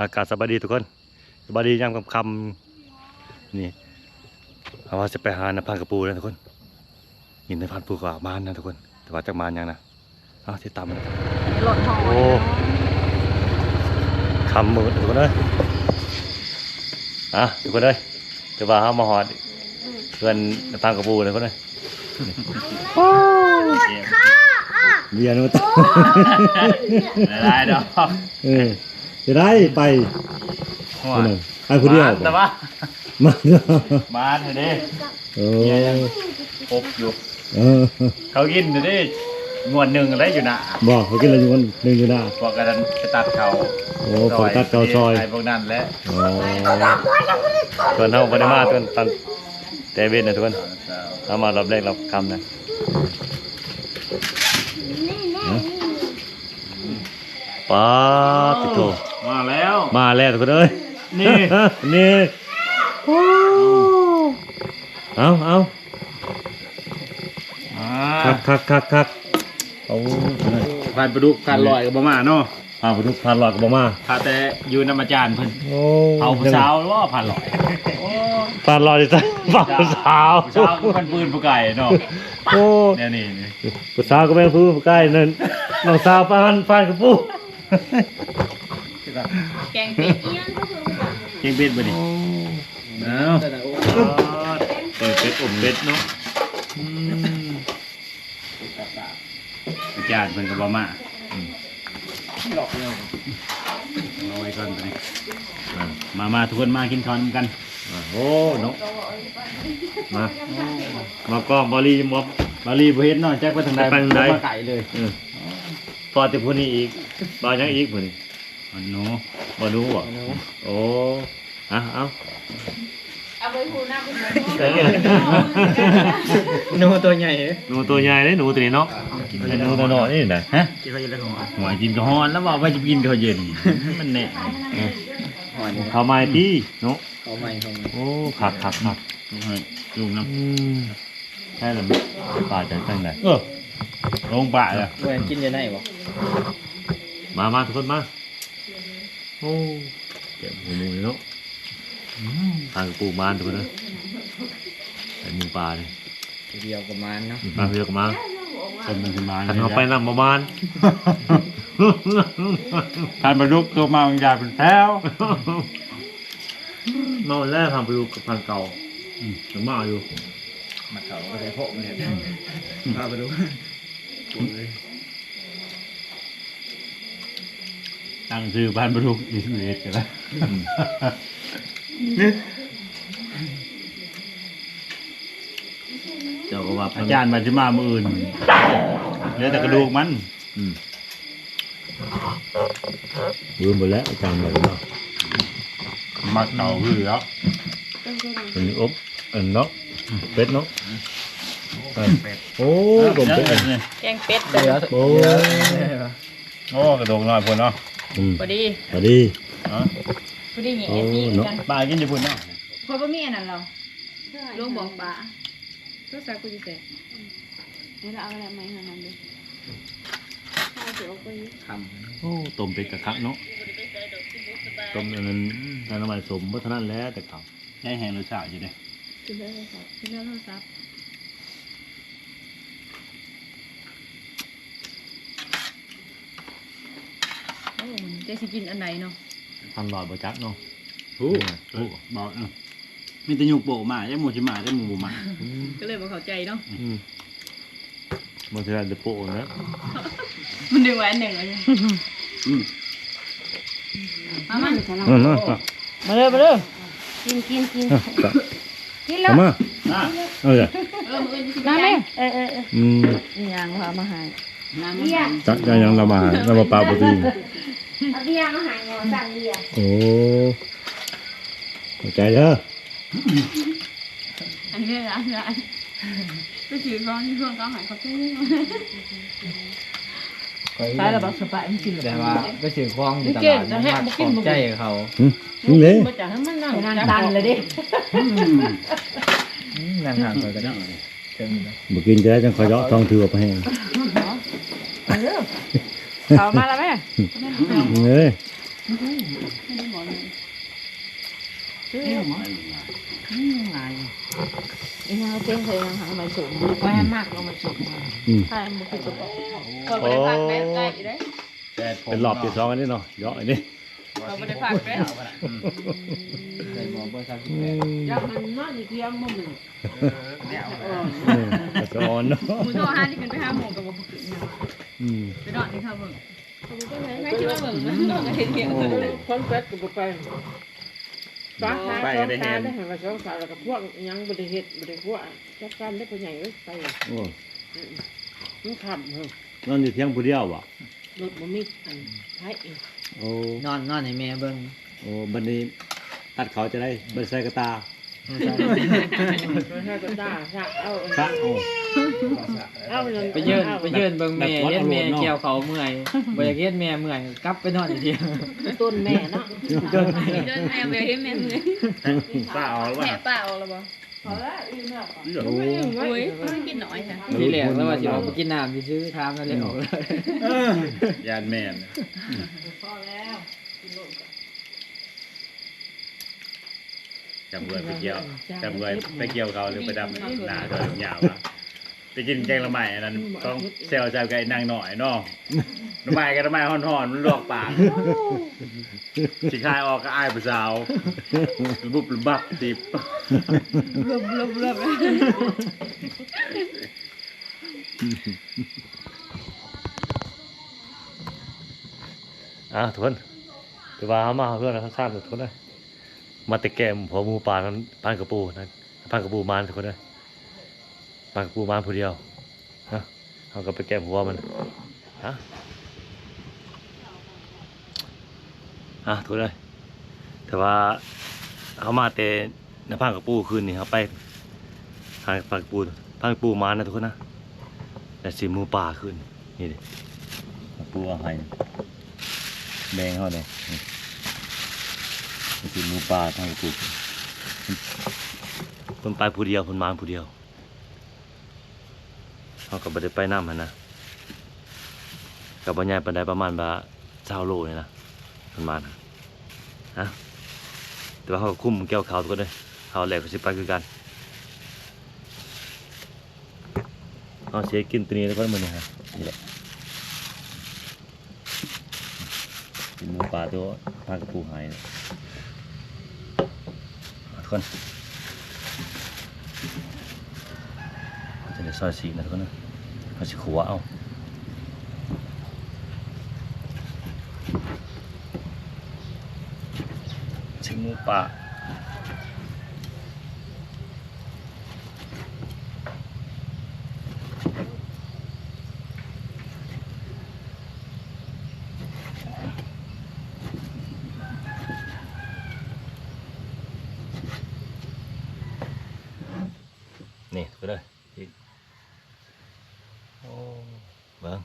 อากาศสบายดีทุกคนสบายดียามค่ำๆนี่เอาว่าจะไปหาน้ำพันกระปูนะทุกคนยินน้ำพันปูกับมานนะทุกคน แต่ว่าจากมานยังนะเอาที่ตามมันหล่นหอโอ้คำมือทุกคนเลยอะทุกคนเลยแต่ว่าเขามาหอดเพื่อนน้ำพันกระปูเลยทุกคนเลยเบียร์นู้นได้ดอกเออ จะได้ไปหัวคนหนึ่งไปคนเดียวแต่ว่ามาเนาะมาเถอะดิโอ้พบอยู่ เออเขากินเถอะดิงวดหนึ่งอะไรอยู่นะบอกเขากินอะไรอยู่วันหนึ่งอยู่หน้าพวกกันไปตัดเขาโอ้ขอตัดเกาซอยไอ้พวกนั้นแหละโอ้ส่วนเฮาบ่ได้มาตอนตอนแต่เว้นนะทุกคนเรามารอบแรกรอบคำนะป้าดติโต มาแล้วมาแล้วทุกคนเอ้ยนี่ นี่เอาเอาคักคักคักคักเอาผ่านประดุกการลอยกับบ่มาเนาะพาไปทุกพันหลอดกับมาถ้าแต่อยู่นำอาจารย์เพิ่นโอ้เอาผู้สาวหรือว่าผ่านลอยโอ้พันหลอดดิจ้ะผู้สาวผู้สาวก็พันปืนผู้ไก่เนาะโอ้เนี่ยนี่นี่ผู้สาวก็เป็นผู้ใกล้นั่นน้องสาวปานปานกับผู้ แกงเป็ดเอี้ยนเก่งเป็ดบ่ดิเอ้าเปิดเป็ดอมเป็ดเนาะอืมอาจารย์เพิ่นก็บ่มาเอาไว้ก่อนตัวนี้มามาทุกคนมากินข้าวนำกัน โอ้เนาะมามากล้องบอลลีมอบบาลีบ่เฮ็ดเนาะแจ็คไปทางใดไปทางใดบ่มาไก่เลยเออพอแต่ผู้นี้อีกบาวยังอีกผู้นี้ อันหนูบ่รู้บ่โอ้อะเอาเอาไปคูหน้าคุณใส่ไงหนูตัวใหญ่หนูตัวใหญ่เลยหนูตัวนี้เนาะไอ้หนูตัวน้อยนี่นะฮะกินเขาอยู่แล้วหัวหัวกินก็ฮ้อนแล้วบอกว่าจะกินข้าวเย็นมันแน่หัวนี่เขามาที่เนาะเขาใหม่เขาใหม่โอ้ขักขักขักลุงน้อืมใช่หรือป่าจะตั้งไหนำเออลงป่าเลยเมื่อกินจะได้บ่มามาทุกคนมา โอ้เก็บหมูนี่เนาะทางปูมานทุกคนนะไอ้หมูป่าเลยเดียวกับมันเนาะมาเรียกมาคนมันขึ้นมาขันเอาไปนำประมาณทานปลาดุกตัวมาบางอย่างเป็นแพ้วมาวันแรกทำไปดูกับพันเก่ายังมาอยู่มาเขาก็ได้พกมันเนี่ยพาไปดู ตั้งชื่อบ้านปลาดุกอิสเอสกันแล้วเจ้าก็ว่าอาจารย์มาจะมามืออื่นเหลือแต่กระดูกมันอืมลืมไปแล้วอาจารย์เลยเนาะมาเก่าคือแล้วอันนี้อบอันเนาะเป็ดเนาะเออโอ้ต้มเป็ดอันแกงเป็ดเหลือโอ้โอ้กระดูกน้อยพนเนาะ อืมพอดีสวัสดี พอดีเหงี่ยซีกันปลากินญี่ปุ่นเนาะพอบ่มีอันนั้นเราลุงบอกปลาก็ใส่กูจะเสร็จนี่เราเอาอะไรมาให้มันดูข้าวเสียวไปคโอ้ต้มเป็ดกะคักเนาะต้มอันนั้นทานน้ำมันสมเพราะเท่านั้นแหล้วแต่เขาได้แห้งรสชาติอยู่เด้กินได้เลยครับกินได้โทรศัพท์โอ้ จะสิกินอันไหนเนาะทำหลอดบะจักเนาะโอ้โอ้บอกเนาะมีแต่ยุกโปะมาได้หมูจิมาได้หมูบุมาก็เลยบ่เข้าใจเนาะอืมมันจะได้เดโปะนะมันดึงไว้อันหนึ่งเลยอืมมามาอืมนะมาเลยมาเลยกินกินกินกินแล้วมาอะเอาเลยเออมืออื่นสิมาไปไหมไหนเออเออเอออืมนี่ยังพามาหาเบี้ยจักจะยังเรามาหาเรามาปลาปกติ เอาเบียร์มาหาเนี่ยสั่งเบียร์โอ้เข้าใจเด้ออันนี้ร้านร้านไปถือก้อนที่เพื่อนเขาหายเขาเต้นใช่แล้วบักสบายกินแต่ว่าไปซื้อของอยู่ตลาดมันมาของใจเขาหึนี่เลยมาจากให้มันนั่งนั่งดันเลยดินั่งทานไปกันเนาะเต็มเลยบ่กินจะได้จังขอยเยาะทองถือเอาไปให้ เขามาแล้วไหมเอ้ยไม่ได้บอกเลยเอ้ยหมอนี่ไงอีนางเต้นเคยนางหางใบสูงแม่มากเรามาสุกมาอืมใช่มันคือกระป๋องเขาไม่ได้พักได้ใกล้ได้แต่ผมเป็นรอบที่สองอันนี้เนาะเยอะอันนี้เขาไม่ได้พักได้ใส่หมอเบอร์สามสิบอืแปดมยักมันน่าจะเทียมมันอืมกระสอนเนาะมือโทรห้าที่ขึ้นไปห้าโมงกับบุกขึ้น อืมไปนอนที่ข้าวเบิ่งเขาบอกว่าไม่คิดว่าเบิ่งนะนอนกันเที่ยงคนเป็ดก็บ่ไปฟ้าหาสองตาได้หาว่าสองตาแล้วก็พวกยังบ่ได้เฮ็ดบ่ได้พวกจัดการได้ผู้ใหญ่เอ้ยไปโอ้มันขำเฮ้ยนอนอยู่เที่ยงผู้เดียวบ่รถบ่มีอันไผเองโอ้นอนนอนให้แม่เบิ่งโอ้บัดนี้ตัดเขาจะได้บ่ได้ใส่กระตา มันให้ก็ตาซักเอาซะโอ้เอาเงินไปยืนไปยืนเบิ่งแม่เฮ็ดแม่เกี่ยวเขาเมื่อยบ่อยากเฮ็ดแม่เมื่อยกลับไปนอนอีกทีต้นแม่เนาะจนเดินแม่เวให้แม่เลยป้าเอาแล้วแม่ว่าป้าเอาแล้วบ่โอ้โอ้ยมันกินน้อยจ้ะทีแรกแล้วว่าสิออกไปกินน้ำซื้อๆถามนั่นเลยออกเลยยานแม่น จำเบื่อไปเกี่ยวจำเบื่อไปเกี่ยวเขาหรือไปดำหนาโดยยาวอะไปกินแกงละไม้อันนั้นต้องเซลใจกับไอ้นางหน่อยเนาะละไม้กับละไม้ห่อนๆมันลวกปากสิคายออกก็อายผู้สาวบุบบับติบรบรบรบอะทุกคนถือว่าเอามาเพื่อนเราทราบทุกคนนะ มาแต่แก้มพอหมูป่านั้นปานกระปูนะปานกระปูมานทุกคนนะปานกระปูมานผู้เดียวฮะเอาก็ไปแก้มหัวมันฮะอะทุกคนเลยแต่ว่าเอามาแต่ในปานกระปูคืนนี่ครับไปหาปานกระปูปานกระปูมานนะทุกคนนะแต่สีมูป่าขึ้นนี่ดิปูเอาให้แดงเขาเลย นี่คือหมูป่าทั้งปลูกคนไปผู้เดียวคนมาผู้เดียวเขาก็บ่ได้ไปน้ำมันนะกับบรรยายปันไดประมาณว่าเช้าโลนี่นะคนมานะฮะแต่ว่าเขาก็คุ้มแก้วขาวกคนเลยเขาแหลกก็สิไปคือกันเอาเสียกินตัวนี้แล้วก็มือนี่ฮะนี่แหละเป็นหมูป่าตัวพากระปูหายนะ คนจะได้ซอยสีนะทุกคนนะเขาจะขัวเอาชิมูปะนี่ทุกคนเลยอีกโอ้ เบิ้ง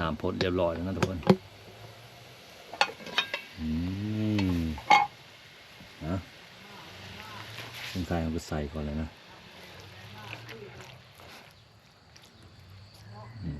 น้ำพดเรียบร้อยแล้วนะทุกคนอืมนะต้นไทรเอาไปใส่ก่อนเลยนะอืม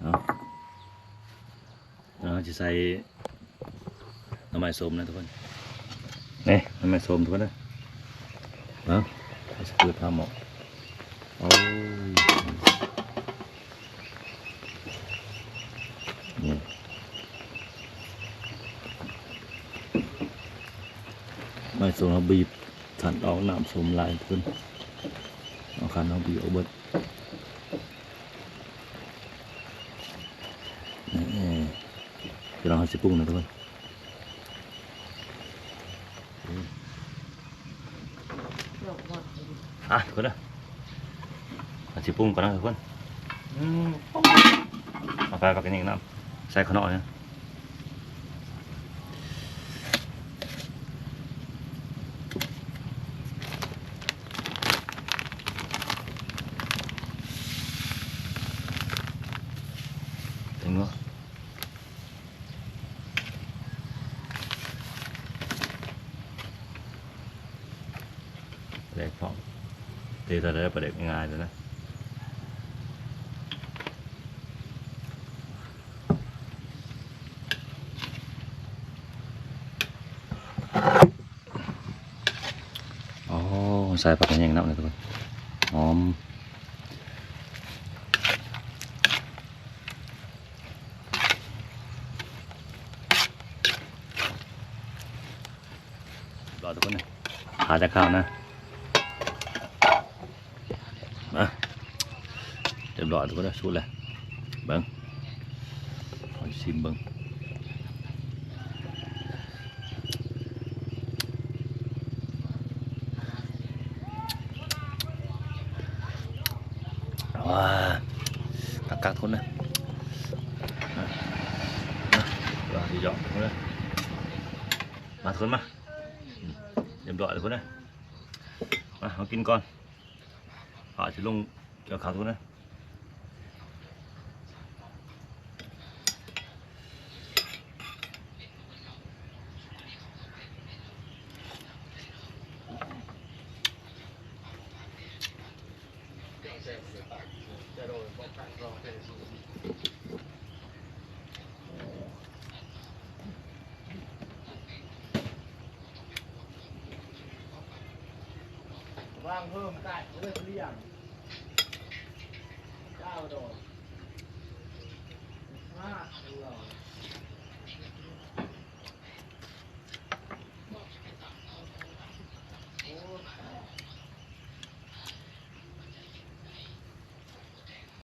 เอาเราจะใส่น้ำมันส้มนะทุกคนนี่น้ำมันส้มทุกคนนะฮะสกูทำหมอกโอ้ ไม่ส่งเราบีบขันออกน้ำสมลายขึ้นเอาขันเอาบีบเอาเบิดนี่เดี๋ยวเราจะปรุงนะทุกคนอะทุกคนนะเอาสิปรุงก่อนนะทุกคนอืมเอาไปกับกันอีกน้ำใส่ข้าวหน่อย เด็กของตีแต่นนี้ประเด็กง่านเลยนะโอ้ใส่ปักยังนับเลยทุกคนหอมรอทุกคนนะหาจะข้าวนะ gọi của nó xuống là bâng. Hỏi xin bâng. Wow. Các các thôn này rồi à, thì dọn thôn này mà thôn mà. Điểm đội thôn này nó kinh con họ sẽ lung cho khá thôn này วางเพิ่มได้เรื่อยเรียงเก้าดอกห้าดอก